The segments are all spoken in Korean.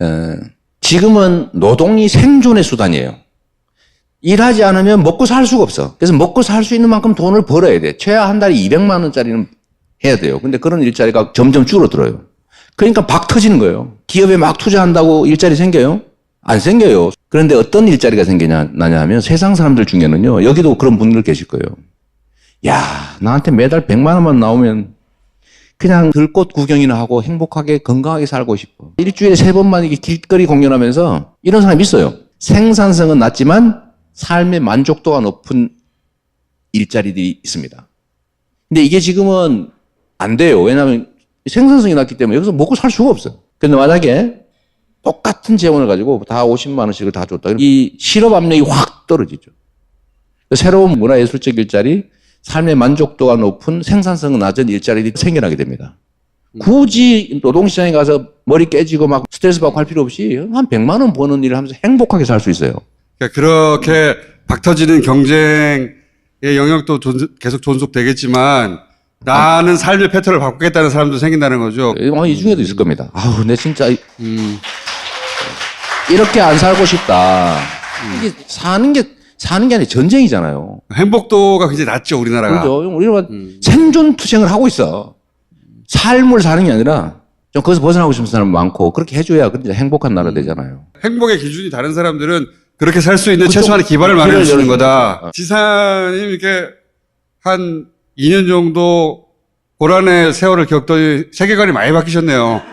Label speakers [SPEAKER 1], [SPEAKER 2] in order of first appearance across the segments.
[SPEAKER 1] 어, 지금은 노동이 생존의 수단이에요. 일하지 않으면 먹고 살 수가 없어. 그래서 먹고 살 수 있는 만큼 돈을 벌어야 돼. 최하 한 달에 200만 원짜리는 해야 돼요. 근데 그런 일자리가 점점 줄어들어요. 그러니까 박 터지는 거예요. 기업에 막 투자한다고 일자리 생겨요? 안 생겨요. 그런데 어떤 일자리가 생기냐, 나냐 하면 세상 사람들 중에는요, 여기도 그런 분들 계실 거예요. 야, 나한테 매달 100만 원만 나오면 그냥 들꽃 구경이나 하고 행복하게 건강하게 살고 싶어. 일주일에 세 번만 이게 길거리 공연하면서 이런 사람이 있어요. 생산성은 낮지만 삶의 만족도가 높은 일자리들이 있습니다. 근데 이게 지금은 안 돼요. 왜냐하면 생산성이 낮기 때문에 여기서 먹고 살 수가 없어요. 근데 만약에 똑같은 재원을 가지고 다 50만 원씩을 다 줬다. 이 실업 압력이 확 떨어지죠. 새로운 문화예술적 일자리, 삶의 만족도가 높은 생산성은 낮은 일자리들이 생겨나게 됩니다. 굳이 노동시장에 가서 머리 깨지고 막 스트레스 받고 할 필요 없이 한 100만 원 버는 일을 하면서 행복하게 살 수 있어요.
[SPEAKER 2] 그러니까 그렇게 박터지는 경쟁의 영역도 존- 계속 존속되겠지만 나는 삶의 패턴을 바꾸겠다는 사람도 생긴다는 거죠.
[SPEAKER 1] 어, 이 중에도 있을 겁니다. 아우, 내 진짜 이-
[SPEAKER 2] 음.
[SPEAKER 1] 이렇게 안 살고 싶다. 이게 사는 게, 사는 게 아니라 전쟁이잖아요.
[SPEAKER 2] 행복도가 굉장히 낮죠, 우리나라가.
[SPEAKER 1] 그죠? 우리는
[SPEAKER 2] 음.
[SPEAKER 1] 생존 투쟁을 하고 있어. 삶을 사는 게 아니라 좀 거기서 벗어나고 싶은 사람 많고 그렇게 해줘야 근데 행복한
[SPEAKER 2] 음.
[SPEAKER 1] 나라 되잖아요.
[SPEAKER 2] 행복의 기준이 다른 사람들은 그렇게 살 수 있는
[SPEAKER 1] 그쪽-
[SPEAKER 2] 최소한의 기반을 마련해 주는 거다.
[SPEAKER 1] 거죠.
[SPEAKER 2] 지사님 이렇게 한 2년 정도 고란의 세월을 겪더니 세계관이 많이 바뀌셨네요.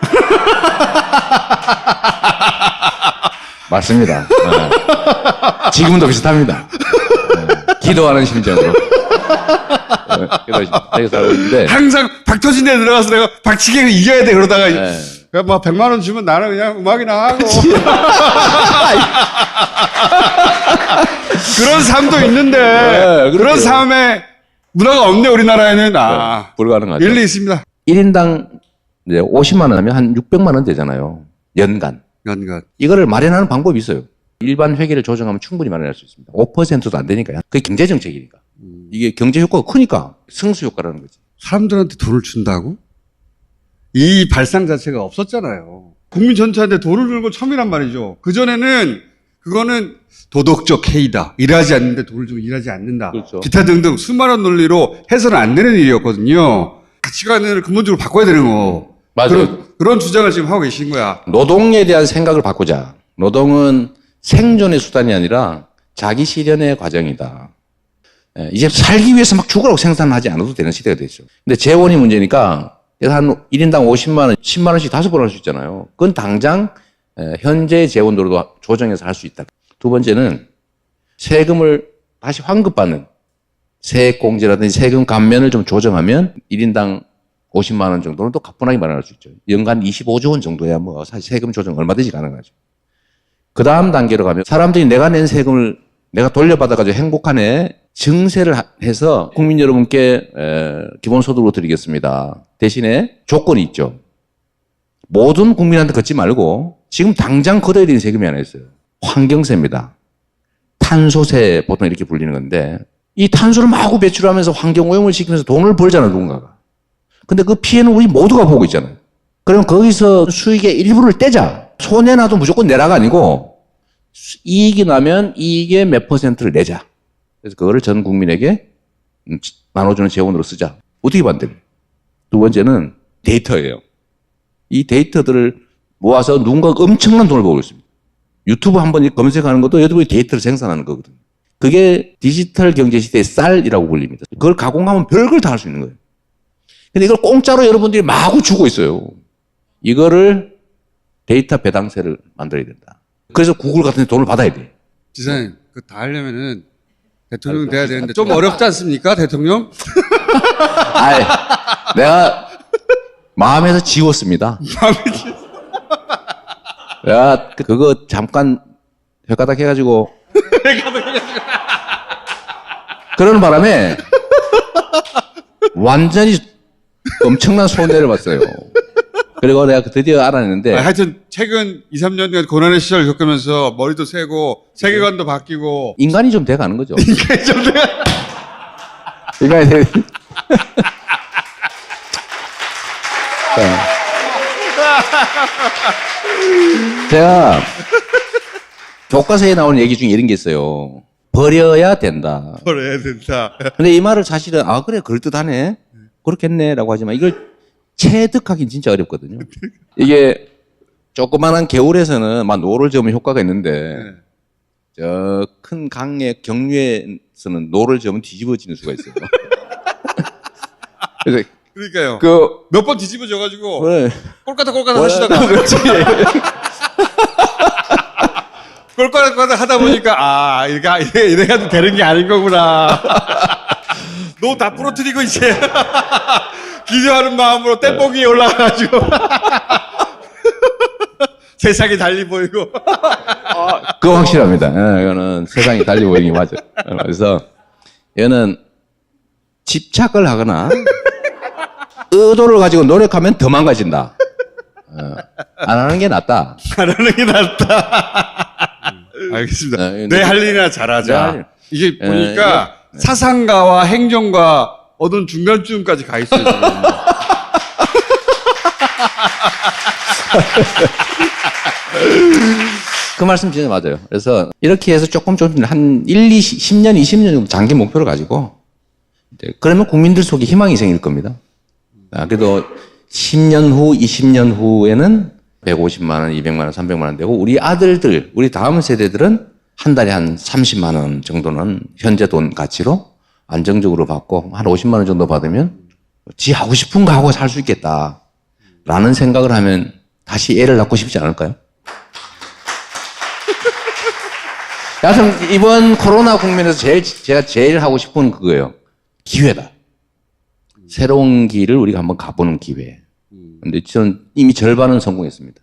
[SPEAKER 1] 맞습니다. 네. 지금도 비슷합니다. 네. 기도하는 심정으로. 네. 그래서 살고 있는데.
[SPEAKER 2] 항상 박 터진 데 들어가서 내가 박치기를 이겨야 돼 그러다가
[SPEAKER 1] 네.
[SPEAKER 2] 그막 100만 원 주면 나는 그냥 음악이나 하고 그런 삶도 있는데
[SPEAKER 1] 네,
[SPEAKER 2] 그런. 삶에 문화가 없네 우리나라에는 아
[SPEAKER 1] 불가능하죠.
[SPEAKER 2] 일리 있습니다
[SPEAKER 1] 1인당 이제 50만 원 하면 한 600만 원 되잖아요. 연간.
[SPEAKER 2] 연간
[SPEAKER 1] 이거를 마련하는 방법이 있어요. 일반 회계를 조정하면 충분히 마련할 수 있습니다. 5%도 안 되니까요. 그게 경제 정책이니까. 이게 경제 효과가 크니까 승수 효과라는 거지.
[SPEAKER 2] 사람들한테 돈을 준다고? 이 발상 자체가 없었잖아요. 국민 전체한테 돈을 주는 건 처음이란 말이죠. 그전에는 그거는 도덕적 해이다. 일하지 않는데 돈을 주면 일하지 않는다.
[SPEAKER 1] 그렇죠.
[SPEAKER 2] 기타 등등 수많은 논리로 해서는 안 되는 일이었거든요. 가치관을 근본적으로 바꿔야 되는 거.
[SPEAKER 1] 맞아요.
[SPEAKER 2] 그런, 그런 주장을 지금 하고 계신 거야.
[SPEAKER 1] 노동에 대한 생각을 바꾸자. 노동은 생존의 수단이 아니라 자기 실현의 과정이다. 예, 이제 살기 위해서 막 죽으라고 생산하지 않아도 되는 시대가 됐죠. 근데 재원이 문제니까 한 1인당 50만 원, 10만 원씩 다섯 번 할 수 있잖아요. 그건 당장 예, 현재 재원으로도 조정해서 할 수 있다. 두 번째는 세금을 다시 환급받는 세액공제라든지 세금 감면을 좀 조정하면 1인당 50만 원 정도는 또 가뿐하게 마련할 수 있죠. 연간 25조 원 정도야 뭐 사실 세금 조정 얼마든지 가능하죠. 그 다음 단계로 가면 사람들이 내가 낸 세금을 내가 돌려받아가지고 행복하네 증세를 하- 해서 국민 여러분께 에, 기본소득으로 드리겠습니다. 대신에 조건이 있죠. 모든 국민한테 걷지 말고 지금 당장 걷어야 되는 세금이 하나 있어요. 환경세입니다. 탄소세 보통 이렇게 불리는 건데 이 탄소를 마구 배출하면서 환경오염을 시키면서 돈을 벌잖아 누군가가. 근데 그 피해는 우리 모두가 보고 있잖아요. 그럼 거기서 수익의 일부를 떼자. 손해나도 무조건 내라가 아니고 수- 이익이 나면 이익의 몇 퍼센트를 내자. 그래서 그거를 전 국민에게 음, 지- 나눠주는 재원으로 쓰자. 어떻게 반대를? 두 번째는 데이터예요. 이 데이터들을 모아서 누군가가 엄청난 돈을 벌고 있습니다. 유튜브 한 번 검색하는 것도 여러분이 데이터를 생산하는 거거든요. 그게 디지털 경제 시대의 쌀이라고 불립니다. 그걸 가공하면 별걸 다 할 수 있는 거예요. 근데 이걸 공짜로 여러분들이 마구 주고 있어요. 이거를 데이터 배당세를 만들어야 된다. 그래서 구글 같은 데 돈을 받아야 돼.
[SPEAKER 2] 지사님, 그 다 하려면은 대통령 돼야 되는데 좀 어렵지 않습니까, 대통령?
[SPEAKER 1] 아이, 내가 마음에서 지웠습니다. 내가 그- 그거 잠깐 혀가닥 해가지고 그러는 바람에 완전히 엄청난 손해를 봤어요. 그리고 내가 그 드디어 알아냈는데
[SPEAKER 2] 아, 하여튼 최근 2, 3년간 고난의 시절을 겪으면서 머리도 세고 세계관도 바뀌고
[SPEAKER 1] 인간이 좀 돼가는 거죠.
[SPEAKER 2] 좀 돼.
[SPEAKER 1] 인간이 돼. 자, 제가 교과서에 나오는 얘기 중에 이런 게 있어요. 버려야 된다.
[SPEAKER 2] 버려야 된다.
[SPEAKER 1] 근데 이 말을 사실은 아 그래 그럴듯하네 그렇겠네라고 하지만 이걸 체득하긴 진짜 어렵거든요. 이게 조그마한 개울에서는 막 노를 저으면 효과가 있는데
[SPEAKER 2] 네.
[SPEAKER 1] 저큰 강의 경류에서는 노를 저으면 뒤집어지는 수가 있어요. 그래서
[SPEAKER 2] 그러니까요.
[SPEAKER 1] 그
[SPEAKER 2] 몇 번 뒤집어져 가지고
[SPEAKER 1] 그래.
[SPEAKER 2] 꼴까다 꼴까다 하시다가
[SPEAKER 1] 그렇지.
[SPEAKER 2] 꼴까다 하다 보니까 아 이거 이래 이래가도 되는 게 아닌 거구나. 너다 부러뜨리고 이제 기도하는 마음으로 땜봉이 올라가가지고 세상이 달리 보이고.
[SPEAKER 1] 그거 확실합니다. 예, 이거는 세상이 달리 보이는 게 맞아. 요 그래서 얘는 집착을 하거나 의도를 가지고 노력하면 더 망가진다. 어, 안 하는 게 낫다.
[SPEAKER 2] 안 하는 게 낫다. 알겠습니다.
[SPEAKER 1] 네,
[SPEAKER 2] 내 할 일이나
[SPEAKER 1] 내
[SPEAKER 2] 잘하자.
[SPEAKER 1] 할 일.
[SPEAKER 2] 이게
[SPEAKER 1] 예,
[SPEAKER 2] 보니까 사상가와 행정과 어떤 중간쯤까지 가 있어요.
[SPEAKER 1] 그 말씀 진짜 맞아요. 그래서 이렇게 해서 조금 조금 한 1, 2, 10년, 20년 정도 장기 목표를 가지고 그러면 국민들 속에 희망이 생길 겁니다. 아, 그래도 10년 후, 20년 후에는 150만 원, 200만 원, 300만 원 되고 우리 아들들, 우리 다음 세대들은 한 달에 한 30만 원 정도는 현재 돈 가치로 안정적으로 받고 한 50만 원 정도 받으면 지 하고 싶은 거 하고 살 수 있겠다. 라는 생각을 하면 다시 애를 낳고 싶지 않을까요? 여하튼 이번 코로나 국면에서 제일 제가 제일 하고 싶은 그거예요. 기회다. 새로운 길을 우리가 한번 가보는 기회. 근데 저는 이미 절반은 성공했습니다.